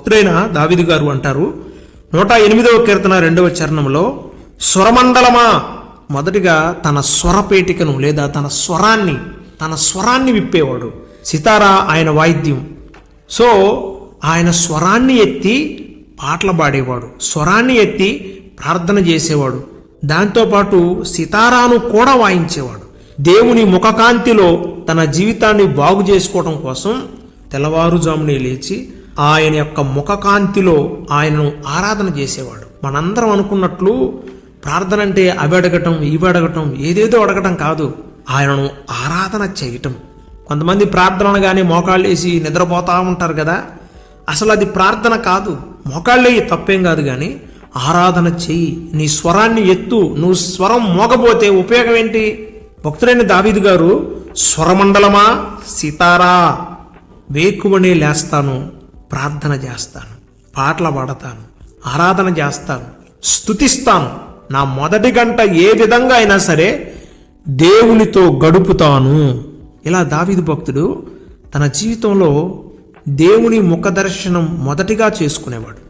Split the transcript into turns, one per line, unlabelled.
భక్తుడైన దావిది గారు అంటారు. నూట ఎనిమిదవ కీర్తన రెండవ చరణంలో స్వరమండలమా? మొదటిగా తన స్వరపేటికను లేదా తన స్వరాన్ని తన స్వరాన్ని విప్పేవాడు. సితారా ఆయన వాయిద్యం. సో ఆయన స్వరాన్ని ఎత్తి పాటలు పాడేవాడు. స్వరాన్ని ఎత్తి ప్రార్థన చేసేవాడు. దాంతోపాటు సితారాను కూడా వాయించేవాడు. దేవుని ముఖకాంతిలో తన జీవితాన్ని బాగు చేసుకోవడం కోసం తెల్లవారుజామునే లేచి ఆయన యొక్క ముఖకాంతిలో ఆయనను ఆరాధన చేసేవాడు. మనందరం అనుకున్నట్లు ప్రార్థన అంటే అవి అడగటం ఇవి అడగటం ఏదేదో అడగటం కాదు. ఆయనను ఆరాధన చేయటం. కొంతమంది ప్రార్థన మోకాళ్ళు మోకాళ్ళేసి నిద్రపోతా ఉంటారు కదా. అసలు అది ప్రార్థన కాదు. మోకాళ్ళేయి తప్పేం కాదు కానీ ఆరాధన చెయ్యి నీ స్వరాన్ని ఎత్తు. నువ్వు స్వరం మోగపోతే ఉపయోగం ఏంటి? భక్తుడైన దావీదు గారు స్వరమండలమా? సీతారా? వేకువనే లేస్తాను. ప్రార్థన చేస్తాను పాటలు పాడతాను ఆరాధన చేస్తాను స్తుతిస్తాను. నా మొదటి గంట ఏ విధంగా అయినా సరే దేవునితో గడుపుతాను. ఇలా దావిది భక్తుడు తన జీవితంలో దేవుని ముఖ దర్శనం మొదటిగా చేసుకునేవాడు.